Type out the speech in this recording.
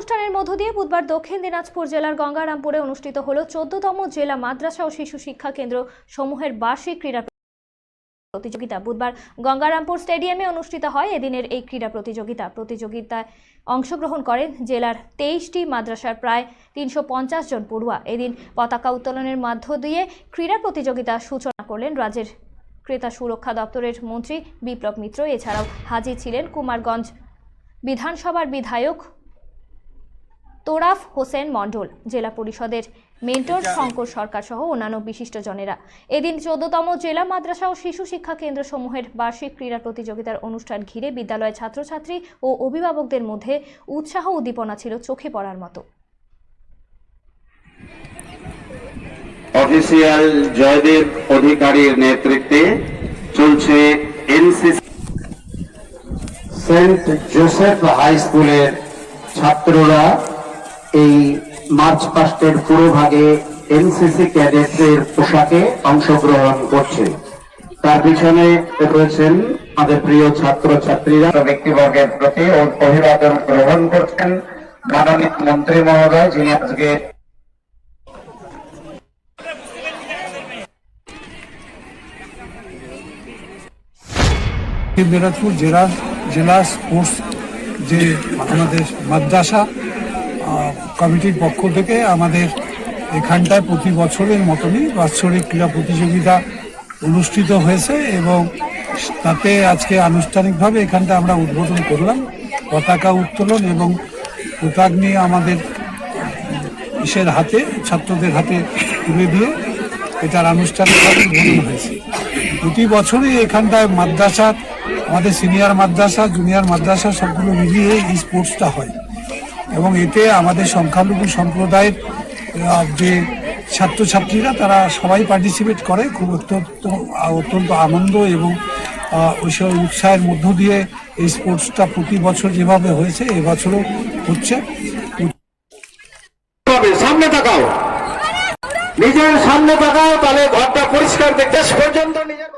অনুষ্ঠানের মধ্য দিয়ে বুধবার দক্ষিণ দিনাজপুর জেলার গঙ্গারামপুরে অনুষ্ঠিত হল চোদ্দতম জেলা মাদ্রাসা ও শিশু শিক্ষা কেন্দ্র সমূহের বার্ষিক ক্রীড়া প্রতিযোগিতা। বুধবার গঙ্গারামপুর স্টেডিয়ামে অনুষ্ঠিত হয় এদিনের এই ক্রীড়া প্রতিযোগিতা। প্রতিযোগিতায় অংশগ্রহণ করেন জেলার তেইশটি মাদ্রাসার প্রায় তিনশো পঞ্চাশ জন পড়ুয়া। এদিন পতাকা উত্তোলনের মধ্য দিয়ে ক্রীড়া প্রতিযোগিতা সূচনা করলেন রাজ্যের ক্রেতা সুরক্ষা দপ্তরের মন্ত্রী বিপ্লব মিত্র। এছাড়াও হাজির ছিলেন কুমারগঞ্জ বিধানসভার বিধায়ক তোরাফ হোসেন মণ্ডল জেলা পরিষদের মেন্টর শঙ্কর সরকার সহ অন্যান্য বিশিষ্টজনেরা এদিন চোদ্দতম জেলা মাদ্রাসা ও শিশু শিক্ষা কেন্দ্র সমূহের বার্ষিক ক্রীড়া প্রতিযোগিতার অনুষ্ঠান ঘিরে বিদ্যালয়ের ছাত্রছাত্রী ও অভিভাবকদের মধ্যে উৎসাহ উদ্দীপনা ছিল চোখে পড়ার মতো। অফিসিয়াল জয়দেব অধিকারীর নেতৃত্বে চলছে এনসিসি সেন্ট জোসেফ হাই স্কুলের ছাত্ররা এই মার্চ পাস্টের পুরোভাগে এনসিসি ক্যাডেটের পোশাকে অংশগ্রহণ করছে। তার পিছনে রয়েছেন আমাদের প্রিয় ছাত্র ছাত্রীরা ব্যক্তিবর্গের প্রতি অভিবাদন গ্রহণ করছেন মাননীয় মন্ত্রী মহোদয় যিনি আজকে দিনাজপুর জেলা জেলা স্পোর্টস যে আমাদের মাদ্রাসা কমিটির পক্ষ থেকে আমাদের এখানটায় প্রতি বছরের মতনই বাৎসরিক ক্রীড়া প্রতিযোগিতা অনুষ্ঠিত হয়েছে এবং তাতে আজকে আনুষ্ঠানিকভাবে এখানটা আমরা উদ্বোধন করলাম। পতাকা উত্তোলন এবং পতাক নিয়ে আমাদের ইসের হাতে, ছাত্রদের হাতে তুলে দিয়ে এটার আনুষ্ঠানিকভাবে উদ্বোধন হয়েছে। প্রতি বছরই এখানটায় মাদ্রাসা, আমাদের সিনিয়র মাদ্রাসা, জুনিয়র মাদ্রাসা সবগুলো মিলিয়ে এই স্পোর্টসটা হয়। এবং এতে আমাদের সংখ্যালঘু সম্প্রদায়ের যে ছাত্রছাত্রীরা তারা সবাই পার্টিসিপেট করে। খুব অত্যন্ত অত্যন্ত আনন্দ এবং আহ, ওই সব উৎসাহের মধ্য দিয়ে এই স্পোর্টসটা প্রতি বছর যেভাবে হয়েছে এবছরও হচ্ছে। সামনে তাকাও। নিজের সামনে তাকাও তাহলে ঘরটা পরিষ্কার দেখতে পর্যন্ত নিজের